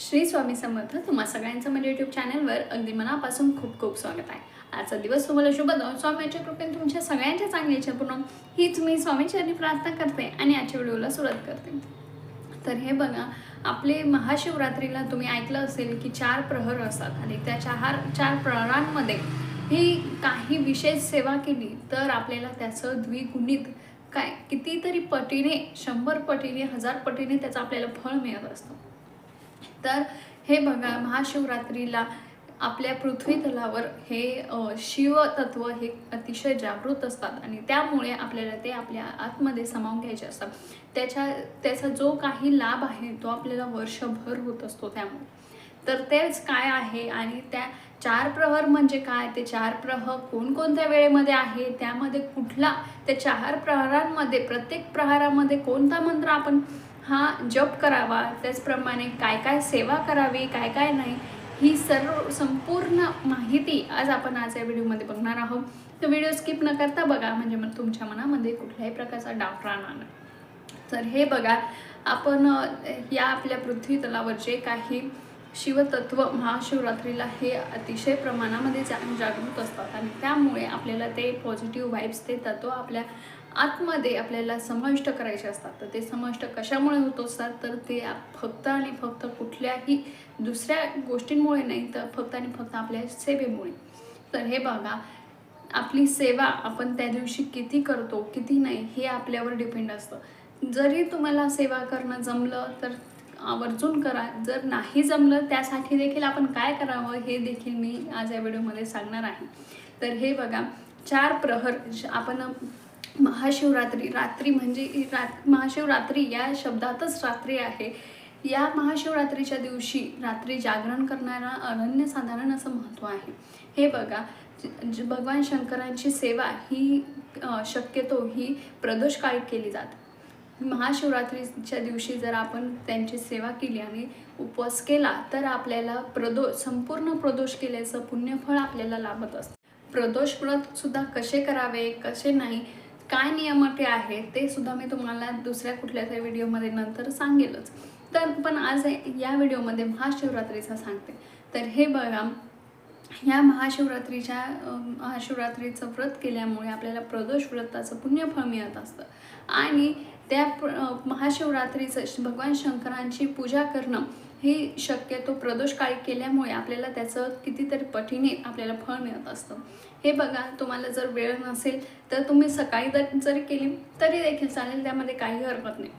श्री स्वामी समर्थ तुम्हा सगळ्यांचं माझ्या यूट्यूब चॅनलवर अगदी मनापासून खूप खूप स्वागत आहे. आजचा दिवस तुम्हाला शुभ जाऊन स्वामीच्या कृपेने तुमच्या सगळ्यांच्या चांगल्याच्या पूर्ण हीच मी स्वामीचरणी प्रार्थना करते आणि आजच्या व्हिडिओला सुरुवात करते. तर हे बघा आपले महाशिवरात्रीला तुम्ही ऐकलं असेल की चार प्रहर असतात आणि त्या चार चार प्रहरांमध्ये ही काही विशेष सेवा केली तर आपल्याला त्याचं द्विगुणित काय कितीतरी पटीने शंभर पटीने हजार पटीने त्याचं आपल्याला फळ मिळत असतं. तर हे बघा महाशिवरात्रीला आपल्या पृथ्वी तलावर हे शिवतत्व हे अतिशय जागृत असतात आणि त्यामुळे आपल्याला ते आपल्या आतमध्ये सामावून घ्यायचे असतात. त्याच्या त्याचा जो काही लाभ आहे तो आपल्याला वर्षभर होत असतो त्यामुळे. तर तेच काय आहे आणि त्या चार प्रहर म्हणजे काय? ते चार प्रहर कोणकोणत्या वेळेमध्ये आहे? त्यामध्ये कुठला? त्या चार प्रहरांमध्ये प्रत्येक प्रहारामध्ये कोणता मंत्र आपण हा जप करावा त्याचप्रमाणे काय काय सेवा करावी काय काय नाही ही सर्व संपूर्ण माहिती आज आपण आज या व्हिडिओमध्ये बघणार आहोत. तर व्हिडिओ स्किप न करता बघा म्हणजे मग तुमच्या मनामध्ये कुठल्याही प्रकारचा डाऊट राहणार नाही. तर हे बघा आपण या आपल्या पृथ्वी तलावर जे काही शिवतत्व महाशिवरात्रीला हे अतिशय प्रमाणामध्ये जा जागृत असतात. आणि त्यामुळे आपल्याला ते पॉझिटिव्ह वाईब्स ते तत्व आपल्या आतमध्ये आपल्याला समाविष्ट करायचे असतात. तर ते समाविष्ट कशामुळे होत असतात तर ते फक्त आणि फक्त कुठल्याही दुसऱ्या गोष्टींमुळे नाही तर फक्त आणि फक्त आपल्या सेवेमुळे. तर हे बघा आपली सेवा आपण त्या दिवशी किती करतो किती नाही हे आपल्यावर डिपेंड असतं. जरी तुम्हाला सेवा करणं जमलं तर आवर्जून करा. जर नाही जमलं त्यासाठी देखील आपण काय करावं हे देखील मी आज या व्हिडिओमध्ये सांगणार आहे. तर हे बघा चार प्रहर आपण महाशिवरात्री रात्री म्हणजे ही रात महाशिवरात्री या शब्दातच रात्री आहे. या महाशिवरात्रीच्या दिवशी रात्री जागरण करणारा अनन्यसाधारण असं महत्त्व आहे. हे बघा भगवान शंकरांची सेवा ही शक्यतो ही प्रदोष काळी केली जाते. महाशिवरात्रीच्या दिवशी जर आपण त्यांची सेवा केली आणि उपवास केला तर आपल्याला प्रदोष संपूर्ण प्रदोष केल्याचं पुण्यफळ आपल्याला लाभत असतं. प्रदोष व्रत सुद्धा कसे करावे कसे नाही काय नियम अटी आहेत ते सुद्धा मी तुम्हाला दुसऱ्या कुठल्या तरी व्हिडिओमध्ये नंतर सांगेलच. तर पण आज या व्हिडिओमध्ये महाशिवरात्रीचा सांगते. तर हे बघा ह्या महाशिवरात्रीच्या महाशिवरात्रीचं व्रत केल्यामुळे आपल्याला प्रदोष व्रताचं पुण्यफळ मिळत असतं. आणि त्या महाशिवरात्रीचं श- भगवान शंकरांची पूजा करणं हे शक्यतो प्रदोष काळी केल्यामुळे आपल्याला त्याचं कितीतरी पटीने आपल्याला फळ मिळत असतं. हे बघा तुम्हाला जर वेळ नसेल तर तुम्ही सकाळी जर जरी केली तरी देखील चालेल त्यामध्ये काही हरकत नाही.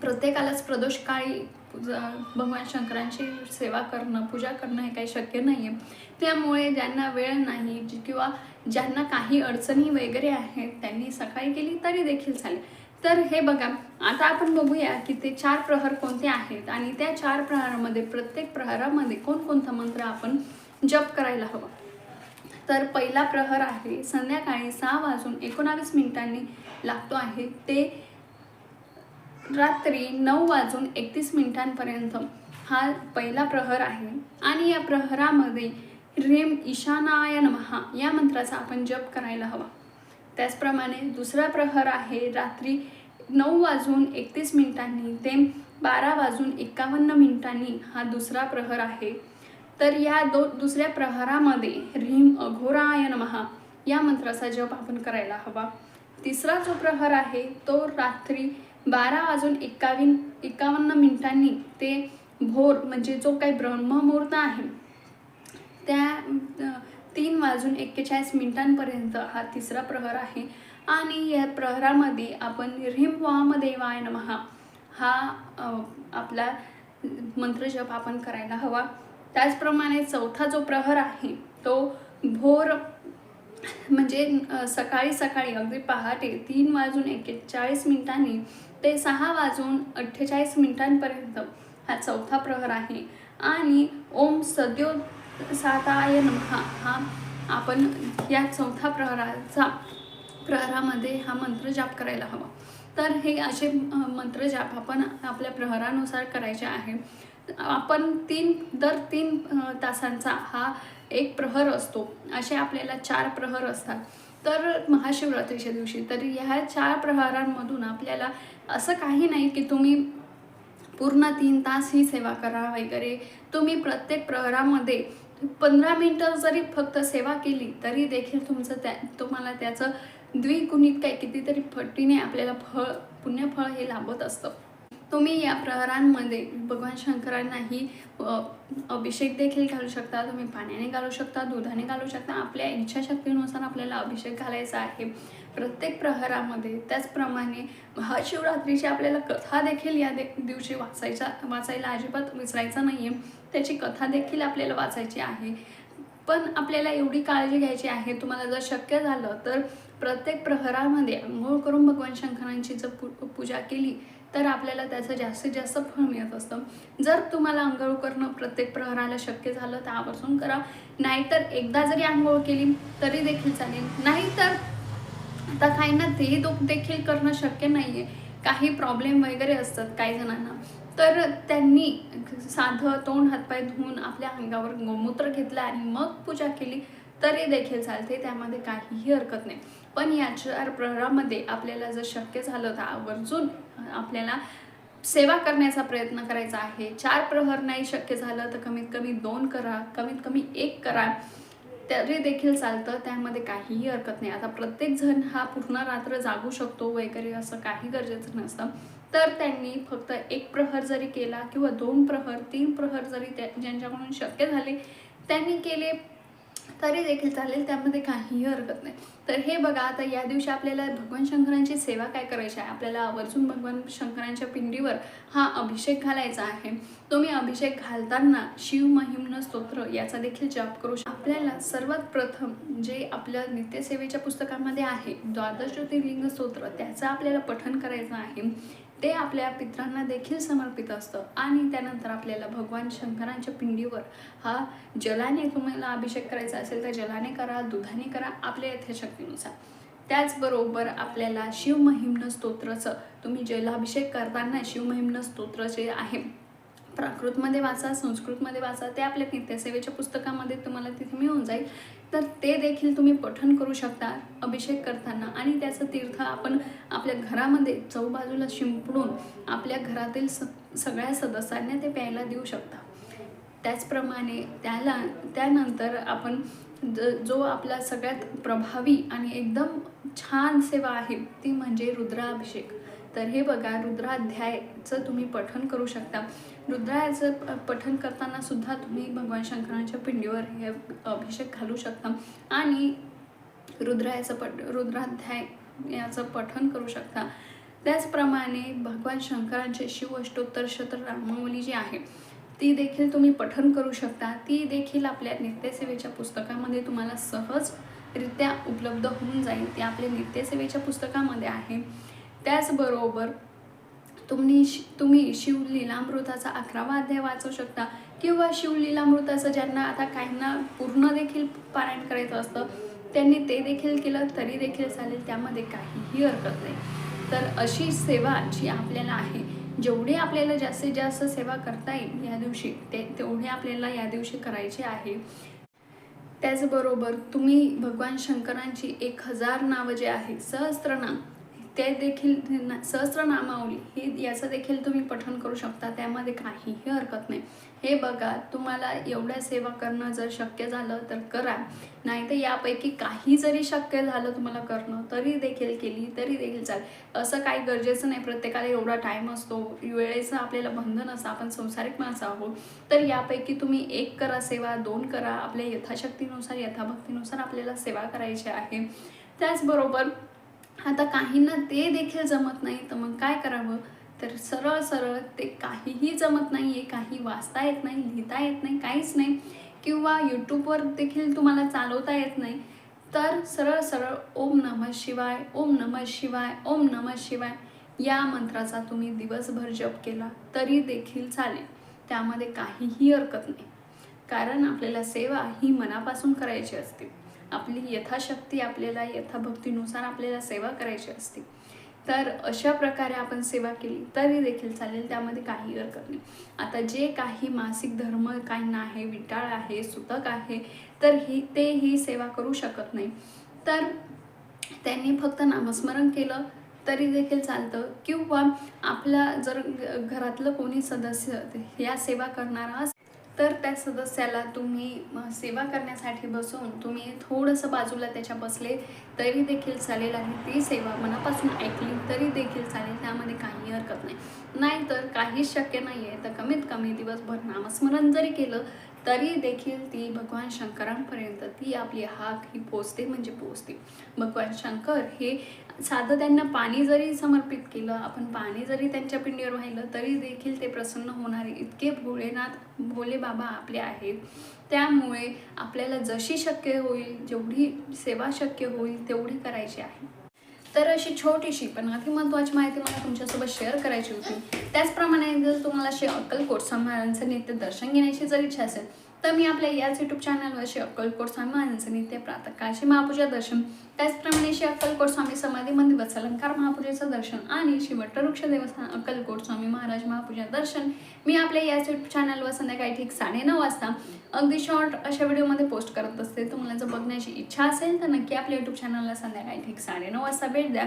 प्रत्येकालाच प्रदोष काळी पूजा- भगवान शंकरांची सेवा करणं पूजा करणं हे काही शक्य नाही आहे त्यामुळे ज्यांना वेळ नाही किंवा ज्यांना काही अडचणी वगैरे आहेत त्यांनी सकाळी केली तरी देखील चालेल. तर हे बघा आता आपण बघूया की ते चार प्रहर कोणते आहेत आणि त्या चार प्रहारामध्ये प्रत्येक प्रहारामध्ये कोणकोणता मंत्र आपण जप करायला हवा. तर पहिला प्रहर आहे संध्याकाळी सहा वाजून एकोणावीस मिनिटांनी लागतो आहे. ते रात्री नऊ वाजून एकतीस मिनिटांपर्यंत हा पहिला प्रहर आहे. आणि या प्रहरामध्ये ह्रीम ईशानाय नमहा या मंत्राचा आपण जप करायला हवा. त्याचप्रमाणे दुसरा प्रहर आहे रात्री नऊ वाजून एकतीस मिनिटांनी ते बारा वाजून एकावन्न मिनिटांनी हा दुसरा प्रहर आहे. तर या दो दुसऱ्या प्रहरामध्ये ह्रीम अघोराय नमहा या मंत्राचा जप आपण करायला हवा. तिसरा जो प्रहर आहे तो रात्री बारा वाजून एकावीन एकावन्न मिनिटांनी ते भोर म्हणजे जो काही ब्रह्ममुहूर्त आहे त्या तीन वाजून एक्केचाळीस मिनिटांपर्यंत हा तिसरा प्रहर आहे. आणि या प्रहरामध्ये आपण ह्रीम वामदेवाय नमहा. हा आपला मंत्रजप आपण करायला हवा. त्याचप्रमाणे चौथा जो प्रहर आहे तो भोर म्हणजे सकाळी सकाळी अगदी पहाटे तीन वाजून एक्केचाळीस मिनिटांनी ते सहा वाजून अठ्ठेचाळीस मिनिटांपर्यंत हा चौथा प्रहर आहे. आणि ओम सद्यो साताय नमहा हा आपण या चौथा प्रहराचा प्रहरामध्ये हा मंत्र जाप करायला हवा. तर हे असे मंत्र जाप आपण आपल्या प्रहरानुसार करायचे आहे. आपण तीन दर तीन तासांचा हा एक प्रहर असतो. असे आपल्याला चार प्रहर असतात. तर महाशिवरात्रीच्या दिवशी तर ह्या चार प्रहरांमधून आपल्याला असं काही नाही की तुम्ही पूर्ण तीन तास ही सेवा करा वगैरे. तुम्ही प्रत्येक प्रहरामध्ये पंधरा मिनटं जरी फक्त सेवा केली तरी देखील तुमचं त्या तुम्हाला त्याचं द्विगुणित काय कितीतरी पटीने आपल्याला फळ पुण्यफळ हे लाभत असतं. तुम्ही या प्रहरांमध्ये भगवान शंकरांनाही अभिषेक देखील घालू शकता. तुम्ही पाण्याने घालू शकता दुधाने घालू शकता. आपल्या इच्छाशक्तीनुसार आपल्याला अभिषेक घालायचा आहे. प्रत्येक प्रहरामध्ये त्याचप्रमाणे महाशिवरात्रीची आपल्याला कथा देखील या दे दिवशी वाचायच्या वाचायला अजिबात विसरायचा नाही आहे त्याची कथा देखील आपल्याला वाचायची आहे. पण आपल्याला एवढी काळजी घ्यायची आहे तुम्हाला जर शक्य झालं तर प्रत्येक प्रहरामध्ये आंघोळ करून भगवान शंकरांची जर पू पूजा केली तर आपल्याला त्याचं जास्तीत जास्त फळ मिळत असतं. जर तुम्हाला आंघोळ करणं प्रत्येक प्रहराला शक्य झालं तर आवर्जून करा. नाहीतर एकदा जरी आंघोळ केली तरी देखील चालेल. नाहीतर आता काहींना ते दो देखील करणं शक्य नाही आहे काही प्रॉब्लेम वगैरे असतात काही जणांना. तर त्यांनी साधं तोंड हातपाय धुवून आपल्या अंगावर गोमूत्र घेतलं आणि मग पूजा केली तरी देखील चालते. त्यामध्ये काहीही हरकत नाही. पण या चार प्रहरामध्ये आपल्याला जर शक्य झालं तर आवर्जून आपल्याला सेवा करण्याचा प्रयत्न करायचा आहे. चार प्रहर नाही शक्य झालं तर कमीत कमी दोन करा कमीत कमी एक करा. तरी देखील चालतं त्यामध्ये काहीही हरकत नाही. आता प्रत्येक जण हा पूर्ण रात्र जागू शकतो वगैरे असं काही गरजेचं नसतं. तर त्यांनी फक्त एक प्रहर जरी केला किंवा दोन प्रहर तीन प्रहर जरी त्या ज्यांच्याकडून शक्य झाले त्यांनी केले तरी देखील चालेल त्यामध्ये काहीही हरकत नाही. तर हे बघा आता या दिवशी आपल्याला भगवान शंकरांची सेवा काय करायची आहे? आपल्याला आवर्जून भगवान शंकरांच्या पिंडीवर हा अभिषेक घालायचा आहे. तुम्ही अभिषेक घालताना शिव महिम्न स्तोत्र याचा देखील जप करू शकतो आपल्याला सर्वात प्रथम जे आपल्या नित्यसेवेच्या पुस्तकामध्ये आहे द्वादश ज्योतिर्लिंग स्तोत्र त्याचं आपल्याला पठन करायचं आहे. ते आपल्या पित्रांना देखील समर्पित असतं. आणि त्यानंतर आपल्याला भगवान शंकरांच्या पिंडीवर हा जलाने तुम्हाला अभिषेक करायचा असेल तर जलाने करा दुधाने करा आपल्या यथाशक्तीनुसार. त्याचबरोबर आपल्याला शिवमहिम्न स्तोत्राचं तुम्ही जलाभिषेक करताना शिवमहिम्न स्तोत्र जे आहे प्राकृतमध्ये वाचा संस्कृतमध्ये वाचा ते आपल्या नित्यसेवेच्या पुस्तकामध्ये तुम्हाला तिथे मिळून जाईल. तर ते देखील तुम्ही पठण करू शकता अभिषेक करताना. आणि त्याचं तीर्थ आपण आपल्या घरामध्ये चौबाजूला शिंपडून आपल्या घरातील स सगळ्या सदस्यांना ते प्यायला देऊ शकता. त्याचप्रमाणे त्याला त्यानंतर आपण ज जो आपला सगळ्यात प्रभावी आणि एकदम छान सेवा आहे ती म्हणजे रुद्राभिषेक. तर हे बघा रुद्राध्यायचं तुम्ही पठन करू शकता. रुद्रायाचं प- करताना सुद्धा तुम्ही भगवान शंकरांच्या पिंडीवर हे अभिषेक घालू शकता. आणि रुद्रायाचं पट रुद्राध्याय याचं पठन करू शकता. त्याचप्रमाणे भगवान शंकरांचे शिव अष्टोत्तर शतर रामावली जी आहे ती देखील तुम्ही पठन करू शकता. ती देखील आपल्या नित्यसेवेच्या पुस्तकामध्ये तुम्हाला सहजरित्या उपलब्ध होऊन जाईल. ती आपल्या नित्यसेवेच्या पुस्तकामध्ये आहे. त्याचबरोबर तुम्ही शि- तुम्ही शिवलीलामृताचा अकरावा अध्याय वाचू शकता किंवा शिवलीलामृताचं ज्यांना आता काहींना पूर्ण देखील पारायण करायचं असतं त्यांनी ते देखील केलं तरी देखील चालेल त्यामध्ये काहीही हरकत नाही. तर अशी सेवा जी आपल्याला आहे जेवढी आपल्याला जास्तीत जास्त सेवा करता येईल या दिवशी ते तेवढे आपल्याला या दिवशी करायचे आहे. त्याचबरोबर तुम्ही भगवान शंकरांची एक हजार नावं जे आहेत सहस्त्रनाम ते देखील सहस्रनामावली हे याचं देखील तुम्ही पठण करू शकता. त्यामध्ये काहीही हरकत नाही. हे बघा तुम्हाला एवढ्या सेवा करणं जर शक्य झालं तर करा. नाही तर यापैकी काही जरी शक्य झालं तुम्हाला करणं तरी देखील केली तरी देखील चालेल. असं काही गरजेचं नाही. प्रत्येकाला एवढा टाईम असतो. वेळेचं आपल्याला बंधन असं आपण संसारिक माणसं आहोत. तर यापैकी तुम्ही एक करा सेवा दोन करा. आपल्या यथाशक्तीनुसार यथाभक्तीनुसार आपल्याला सेवा करायची आहे. त्याचबरोबर आता काहींना ते देखील जमत नाही तर मग काय करावं? तर सरळ सरळ ते काहीही जमत नाही आहे काही वाचता येत नाही लिहिता येत नाही काहीच नाही किंवा यूट्यूबवर देखील तुम्हाला चालवता येत नाही. तर सरळ सरळ ओम नमः शिवाय ओम नमः शिवाय ओम नमः शिवाय या मंत्राचा तुम्ही दिवसभर जप केला तरी देखील चालेल. त्यामध्ये काहीही हरकत नाही. कारण आपल्याला सेवा ही मनापासून करायची असते. आपली यथाशक्ती आपल्याला यथाभक्तीनुसार आपल्याला सेवा करायची असते. तर अशा प्रकारे आपण सेवा केली तरी देखील चालेल त्यामध्ये काही हरकत नाही. आता जे काही मासिक धर्म काहींना आहे विटाळ आहे सुतक आहे तर ही ते ही सेवा करू शकत नाही. तर त्यांनी फक्त नामस्मरण केलं तरी देखील चालतं. किंवा आपला जर घरातलं कोणी सदस्य या सेवा करणारा तर त्या सदस्याला तुम्ही सेवा करण्यासाठी बसून तुम्ही थोडंसं बाजूला त्याच्या बसले तरी देखील चालेल आणि ती सेवा मनापासून ऐकली तरी देखील चालेल त्यामध्ये काही हरकत नाही. नाहीतर काहीच शक्य नाही आहे तर कमीत कमी दिवसभर नामस्मरण जरी केलं तरी देखील ती भगवान शंकरांपर्यंत ती आपली हाक ही पोचते म्हणजे पोचते. भगवान शंकर हे साधं त्यांना पाणी जरी समर्पित केलं आपण पाणी जरी त्यांच्या पिंडीवर वाहिलं तरी देखील ते प्रसन्न होणारे इतके भोलेनाथ भोले बाबा आपले आहेत. त्यामुळे आपल्याला जशी शक्य होईल जेवढी सेवा शक्य होईल तेवढी करायची आहे. तर अशी छोटीशी पण अति महत्त्वाची माहिती मला तुमच्यासोबत शेअर करायची होती. त्याचप्रमाणे जर तुम्हाला श्री अक्कलकोट स्वामी नित्य दर्शन घेण्याची जर इच्छा असेल तर मी आपल्या याच यूट्यूब चॅनलवर श्री अक्कलकोट स्वामी महाराजांचं नित्य प्रातःकाळचे महापूजा दर्शन. त्याचप्रमाणे श्री अक्कलकोट स्वामी समाधी मंदिर वत्स अलंकार महापूजेचं दर्शन आणि श्री वटवृक्ष देवस्थान अक्कलकोट स्वामी महाराज महापूजा दर्शन. मी आपल्या याच यूट्यूब चॅनलवर संध्याकाळी ठीक साडेनऊ वाजता अगदी शॉर्ट अशा व्हिडिओमध्ये पोस्ट करत असते तुम्हाला जर बघण्याची इच्छा असेल तर नक्की आपल्या यूट्यूब चॅनलला संध्याकाळी ठीक साडेनऊ वाजता भेट द्या.